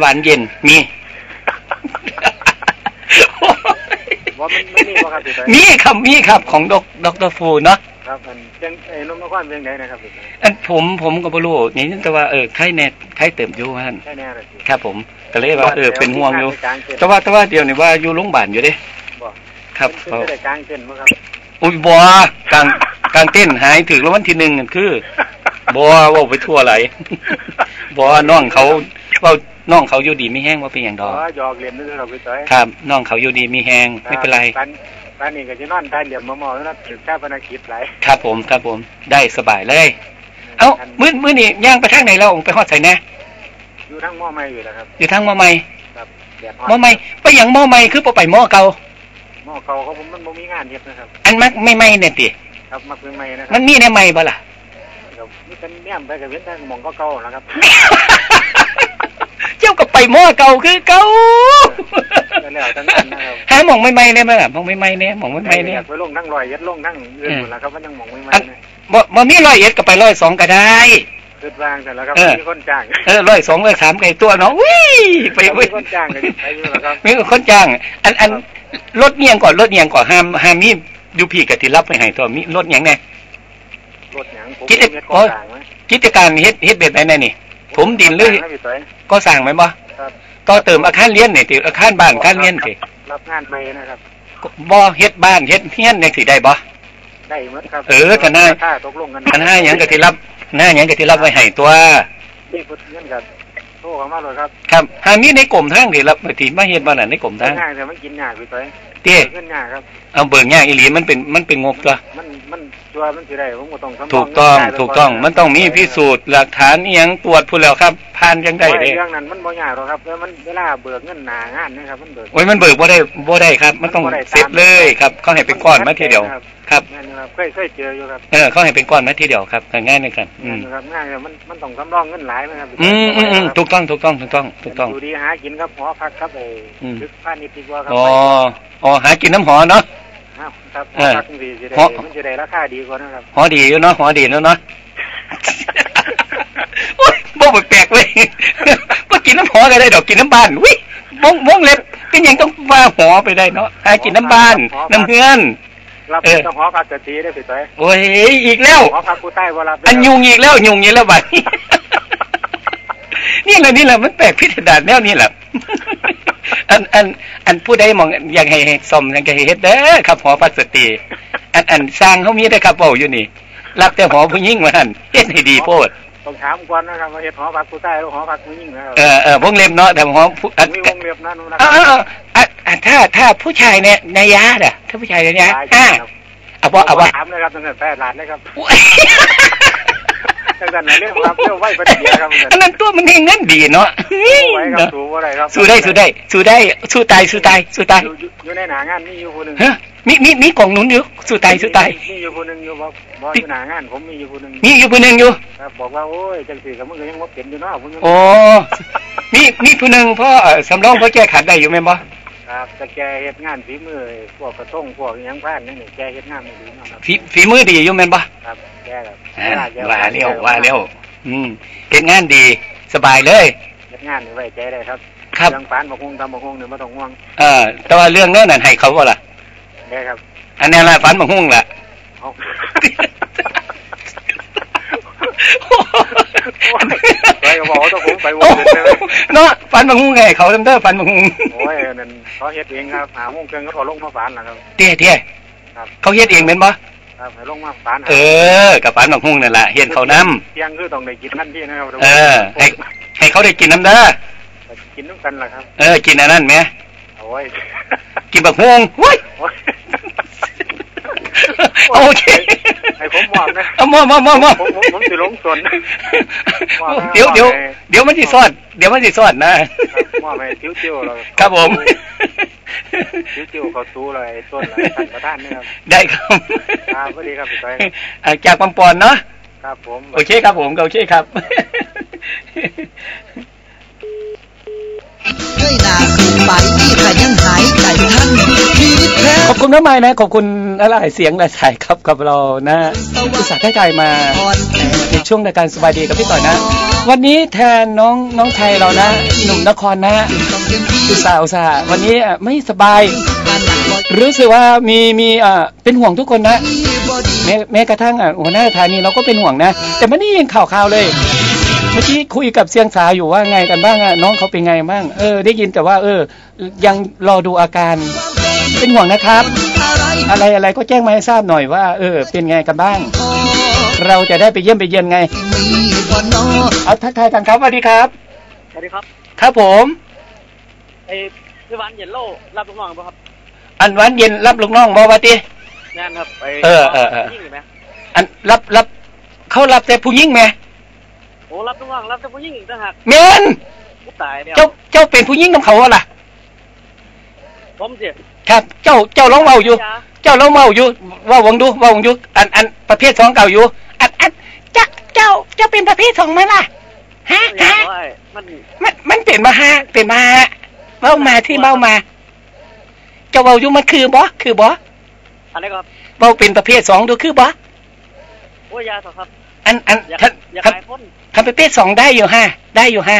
หวานเย็นมีว่ามันไม่มีบ่ครับพี่ต้อยมีครับมีครับของดอกดรฟูเนาะครับมันเชียงไอ้นมนครเชียงไหนนะครับพี่ต้อยอันผมผมก็บ่รู้นี่แต่ว่าเออไข่แน่ไข่เติมอยู่หั่นใช่แน่เลยพี่ครับผมก็เลยว่าเออเป็นห่วงอยู่กลางเต้นแต่ว่าแต่ว่าเดี๋ยวนี้ว่าอยู่โรงพยาบาลอยู่เด้บ่ครับเป็นเป็นได้กลางเต้นมั้งครับอุ้ยบัวกลางกลางเต้นหายถึงแล้ววันที่หนึ่งนั่นคือบัวว่าไปทั่วไหลบัวน้องเขาเว่า น้องเขาอยู่ดีไม่แห้งว่าเป็นอย่างดอ๋ออกหยอกเล่นนึกเราพี่ต้อยครับน้องเขาอยู่ดีมีแห้งไม่เป็นไรบ้านบ้านนี้ก็จะนอนได้เหลี่ยมมะม่วงแล้วนะถึงชาปนกิจหลายครับผมครับผมได้สบายเลย เอ้ามื้อมื้อนี่ย่างไปทางไหนแล้วไปฮอดใส่แน่อยู่ทั้งหม้อไม้อยู่นะครับ อยู่ทางหม้อใหม่ครับแดดหม้อใหม่ไปอย่างหม้อใหม่คือบ่ไปหม้อเก่าหม้อเก่าเขาผมมันบ่มีงานเฮ็ดนะครับ อันมักไม่ไหม่เนี่ยติครับมักเป็นใหม่นะครัมันมีในใหม่บ่ล่ะครับนี่เป็นเนี่ยไปกับเว้นแต่หมองเก่าๆนะครับเจ้า ก็ไปหม้อเก่าคือเก่าแล้วทั้งนั้นนะครับหาหม่องใหม่ๆได้มั้ยล่ะหม่องใหม่ๆเนี่ยหม่องใหม่ๆเนี่ยไปลงนั่งลอยยัดลงนั่งเอื้อนหมดแล้วครับมันยังหมองไม่ไหมอันนะบ่บ่มีร้อยเอ็ดก็ไปร้อยสองก็ได้คิดวางแต่แล้วครับเออมีคนจ้างเออร้อยสองร้อยสามไก่ตัวเนาะวิไปมีเว้ยคนจ้างเลยไปอยู่แล้วครับมีคนจ้าง อันอันรถเนียงก่อนรถเนียงก่อนห้ามห้ามมีอยู่พี่กับที่รับไปให้ตัวมีรถเนียงแน่รถหยังผมคิดเฮ็ดก่อสร้างไหมกิจการเฮ็ดเฮ็ดแบบไหนแน่นี่ ถมดินหรือนะพี่ต้อยก็สร้างไหมบ่ครับต่อเติมอาคารเรียนนี่ติอาคารบ้านอาคารเรียนติรับงานไปนะครับบ่เฮ็ดบ้านเฮ็ดเฮียนจังสิได้บ่ได้หมดครับเออก็น่าค่าตกลงกันอันหาหยังก็ที่รับหน้าหยังก็ที่รับไว้ให้ตัวนี่พุทธเงินกับโทรเข้ามาเลยครับ ครับหามีในกรมทางที่รับที่มาเฮ็ดบ่น่ะในกรมทางง่ายแต่มันกินยากพี่ต้อย เต้เงินยากครับเอาเบิ่งยากอีหลีมันเป็นมันเป็นงบตัวมันมันตัวมันสิได้ผมก็ต้องสำรถูกต้องเงินจ่ายไปถูกต้องก่มันต้องมีพิสูจน์หลักฐานอีหยังตรวจพูดแล้วครับผ่านจังได้โอ้ยเด้เรื่องนั้นมันบ่ยากหรอกครับแล้วมันเวลาเบิกเงินหนางานนะครับ มันเบิกโอ้ยมันเบิกบ่ได้บ่ได้ครับ มันต้องมันบ่ได้เสร็จเลยครับ เขาให้เป็นก้อนมาทีเดียวครับงานนะครับเคยเคยเจออยู่ครับเออเขาให้เป็นก้อนมาทีเดียวครับก็ง่ายในกันอืงานมนะครับงานเนี่ยมันมันต้องสำรองเงินหลายนะครับอืมอืมอืมถูกต้องถูกต้องถูกต้องถูกต้องดูดีหากินครับหอพักครับไอ้อืมลึกพาณิชย์ดีกว่าครัอ๋ออ๋อหากินน้ำหอเนาะครับครับหเอออพักมันจะได้หอมันจะได้ราคาดีกว่านะครับหอดีอยู่เนาะหอดีแล้วเนาะโอ้ยบ่แปลกๆเลย บ่กินน้ำห อก็ได้ดอกกินน้ำบ้านวิวงวงเล็บก็ยังต้องว่าหอไปได้เนาะหากินน้ำบ้าน น้ำเฮือนรับเออต้องหอพักกะทีได้อพี่ต้อยโอ้ยอีกแล้วหอพักกูใต้บ่รับอันยุงอีกแล้วยุงอีกแล้วบัดนี่แหละนี่แหละมันแปลกพิสดารแนวนี้แหละอันอันอันผู้ใดมองอยากให้ให้สมอยากให้เฮ็ดเด้อครับหอพัสตรีอันอันสร้างเขามีได้อครับเว้าอยู่นี่รับแต่หอผู้หญิงว่าหั่นเฮ็ดให้ดีโพด ต้องถามก่อนนะครับว่าเฮ็ดหอพักกูใต้หรือหอพักผู้หญิงนะครับเออเออวงเล็บเนาะแต่หอผู้อันมีวงเล็บนะนู่นนะคเอรัอเออเอออะอะถ้าถ้าผู้ชายเนี่ยนายาน่ะถ้าผู้ชายนายาได้อ่าครับเอาบ่เอาบ่ถามเลยครับตั้งแต่แปดล้านเลยครับ อุ๊ยตั้งแต่ไหนเรื่องครับเรื่องไหวประเดี๋ยวครับอันนั้นตัวมันเฮงเงินดีเนาะสู้ไว้ครับสู้อะไรครับสู้ได้สู้ได้สู้ได้สู้ตายสู้ตายสู้ตายอยู่อยู่อยู่ในหนางานมีอยู่คนหนึ่งเฮ้ยมีมีมีกล่องหนุนอยู่สู้ตายสู้ตายมีอยู่คนหนึ่งอยู่บอกบอกอยู่หนางานผมมีอยู่คนหนึ่งมีอยู่ผู้หนึงอยู่ครับบอกว่าโอ้ยจังสีกับมึงก็ยังว่าเป็นอยู่เนาะผมยังโอ้มีมีผู้หนึงพ่อเอ่อสำรองพ่อแก้ขัดได้อยู่แม่นบ่ ครับแต่แกเฮ็ดงานฝีมือพวกกระทงพวกอิหยังพลาดนี่นี่แกเฮ็ดงานไม่ดีเนาะครับฝีฝีมือดีอยู่แม่นบ่ครับแกครับอ่าว่าเร็วว่าเร็วอืมเฮ็ดงานดีสบายเลย เฮ็ดงานนี่ไว้ใจได้ครับครับ เรื่องปานบักฮุงทำบักฮุงเนี่ยไม่ต้องห่วงเออแต่ว่าเรื่องนั้นน่ะให้เขาบ่ล่ะแกครับอันนี้ล่ะฝันบักหุ่งล่ะ เอา ไปก็บอกว่าต้องผมไปวงเงินเลยเนาะฝันบักหุ่งไงเขาทำเด้อฝันบักหุ่งโอ้ยนั่นเขาเฮ็ดเองครับหาโมงเกินก็ถอดลงมาฝานล่ะครับเตี้ยเตี้ยครับเขาเฮ็ดเองแม่นบ่ครับให้ลงมาฝานหาเออกับฝันบักหุ่งนั่นล่ะเฮ็ดเขานำเที่ยงคือต้องได้กินทันทีนะครับเออให้ให้เขาได้กินน้ำเด้อกินน้ำกันล่ะครับเออกินอันนั้นไหมโอ้ยกินบักฮวงเว้ยโอ้ยโอเคให้ผมมอบนะเอามอบมอบมอบมอบผมผมผม สิลงสนมอบนะเดี๋ยวเดี๋ยวมอบให้เดี๋ยวมันสิซอดเดี๋ยวมันสิซอดนะครับมอบให้ติ้วติ้วๆเราครับผมติ้วติ้วๆเขาตู้เลยต้นเลยท่านประธานนี่ครับได้ครับครับสวัสดีครับพี่ต้อยอ่าจากปังปอนเนาะครับผมโอเคครับผมโอเคครับเงยหน้าขึ้นไปนี่ค่ะยังหายใจทันชีวิตแท้ ขอบคุณน้องไม้นะ ขอบคุณอะไรเสียงและสายครับกับเรานะอุตส่าห์ได้ใจมาในช่วงรายการสบายดีกับพี่ต่อยนะ วันนี้แทนน้องน้องไทยเรานะ หนุ่มนครนะอุตส่าห์อุตส่าห์วันนี้ไม่สบาย รู้สึกว่ามีมีอ่าเป็นห่วงทุกคนนะ แม้แม้กระทั่งอะหัวหน้าสถานีเราก็เป็นห่วงนะ แต่ไม่ได้ยินข่าวข่าวเลยเมื่อกี้คุยกับเสียงสาอยู่ว่าไงกันบ้างอะน้องเขาเป็นไงบ้างเออได้ยินแต่ว่า เออ ยังรอดูอาการ เป็นห่วงนะครับอะไรอะไรอะไรก็แจ้งมาให้ทราบหน่อยว่า เออ เป็นไงกันบ้างพอเราจะได้ไปเยี่ยมไปเยียนไงมีบ่นอเอาทักทายกันครับสวัสดีครับสวัสดีครับ ครับผมไอ้พี่วันเย็นโลรับลูกน้องป่ะครับ อันวันเย็นรับลูกน้องบอวาติงานครับไปเออเออเออยิ่งหรือไหมอันรับรับเขารับแต่ผู้หญิงไหมโอ้รับลูกน้องรับแต่ผู้หญิงอีกต่างหากเมนผู้ตายเนี่ยเจ้าเจ้าเป็นผู้หญิงกับเขาอะล่ะ ผมสิครับ เจ้าเจ้าร้องเมาอยู่จ้าเจ้าร้องเมาอยู่ว่าวังดูว่าวังดูอันอันประเภทสองเก่าอยู่ อันอันเจ้าเจ้าเจ้าเป็นประเภทสองไหมล่ะฮะอยาฮะกว่ามันมันมันเปลี่ยนมาฮะเปลี่ยนมาฮะเบ้ามาที่เบ้ามา เจ้าเบาอยู่มันคือบ่คือบ่อะไรครับเบาเป็นประเภทสองดูคือบ่โอ้ยยาต่อครับ อันอันอยากท่านอยากท่านขายพ่นทำประเภทสองได้อยู่ฮะได้อยู่ฮะ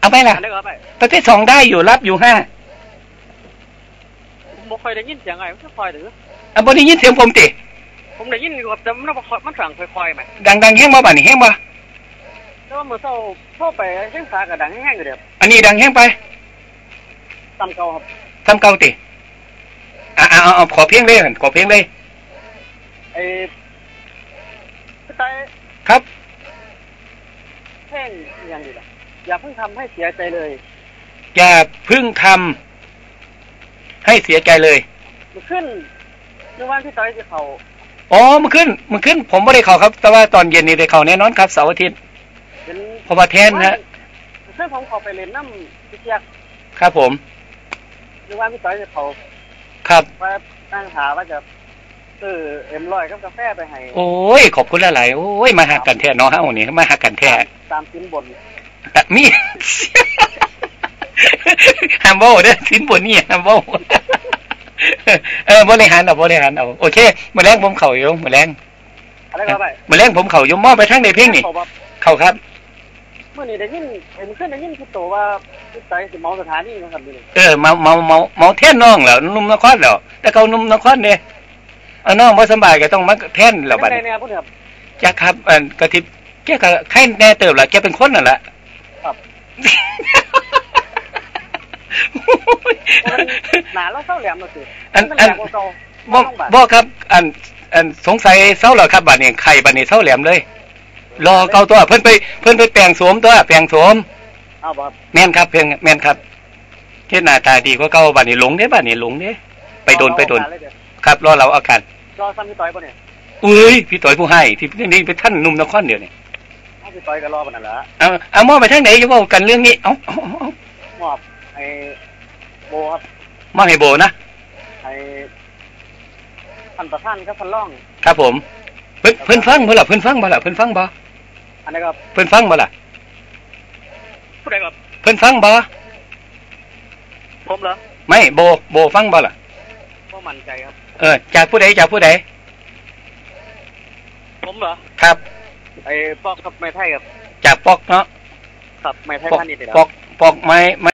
เอาไหมล่ะอะไรครับไปประเภทสองได้อยู่รับอยู่ฮะผม บ่ค่อยได้ยินเสียงไงมันจะคอยหรืออันบนนี้ยินเสียงผมติผมได้ยินอยู่ครับแต่มันบ่ค่อยมันสั่งค่อยๆไหมดังดังแห้งบ่บ่านี่แห้งบ่แต่ว่าเมื่อเช้าโทรไปเส้นสากับดังแห้งๆอยู่เดียวอันนี้ดังแห้งไปตำเก่าครับทำเกาติอ่าเอาเอาขอเพียงเลยขอเพียงเลยไอ้พี่ตายครับแห้งอย่างดีล่ะอย่าเพิ่งทำให้เสียใจเลยอย่าเพึ่งทำ ให้เสียใจเลยมันขึ้นในวันที่ต้อยที่เขาอ๋อมันขึ้นมันขึ้น ผมไม่ได้เข้าครับ แต่ว่าตอนเย็นนี่ได้เข้าแน่นอนครับเสาร์อาทิตย์เป็นเพราะว่าแทนนะฮะเพื่อนผมเขาไปเล่นน้ำพี่เจียกครับผมหรือว่าพี่ต้อยจะเขาครับว่าตั้งหาว่าจะซื้อเอ็มลอยกับกาแฟไปให้โอ้ยขอบคุณหลายๆโอ้ยมาหากันแท้เนาะฮะวันนี้มาหากันแท้ตามสินบนอะมี แฮมโบเด้อสินบนนี่แฮมโบเออบริหารเอาบริหารเอาโอเคมาแรงผมเข่าอยู่มาแรงอะไรก็ไปมาแรงผมเข่าอยู่มอบไปทั้งในเพลงนี่เขาบอกเข่าครับเมื่อนี้ได้ยินเห็นขึ้นได้ยินพี่โตว่าพี่ต้อยสิเมาสถานีนะครับนี่เออเมาเมาเมาเมาแท่นน้องแล้วนุ่มนครแล้วแต่เขานุ่มนครเนี่ยเอาน้องบ่สำบายก็ต้องมาแท่นแล้วบัดในนี้เนี่ยพูดครับจักครับอันกะทิแกก็ไข่แน่เติบล่ะแกเป็นคนนั่นแหละครับ หนาแล้วเศร้าแหลมมาสิอันอันเก่าบ่บ่ครับ อันอันสงสัยเศร้าแล้วครับบัดนี้ไข่บัดนี้เศร้าแหลมเลย รอเกาตัวเพิ่นไป เพิ่นไปแปลงโสมตัวแปลงโสมเอาบ่ครับแม่นครับเพียงแม่นครับเฮ็ดหน้าตาดีกว่าเก่าบัดนี้หลงเด้บัดนี้หลงเด้ไปโดนไปโดน ครับรอเราอาการรอซ้ำพี่ต้อยป่ะเนี่ยอุ้ยพี่ต่อยผู้ให้ที่นี่เป็นท่านหนุ่มนครเดียวนี่เอาพี่ต้อยก็รอปานนั้นแหละเอาเอามอบไปทางไหนจะเว้ากันเรื่องนี้ เอาเอาเอาเอามอบไอ้ โบครับมอบให้โบนะไอ้ท่านประธานก็ท่านร่อง ครับผม เพิ่นเพิ่นฟังบ่ล่ะเพิ่นฟังบ่ล่ะเพิ่นฟังบ่อันนี้ครับเพิ่นฟังบ่ล่ะผู้ใดครับเพิ่นฟังบ่ผมเหรอไม่โบโบฟังบ่ล่ะก็มั่นใจครับ เออ จากผู้ใดจากผู้ใดผมเหรอครับ ไอ้ปอกกับไม้ไทยครับจากปอกเนาะครับไม้ไทยปอกพาณิชย์นี่แหละปอกปอกไม้ไม้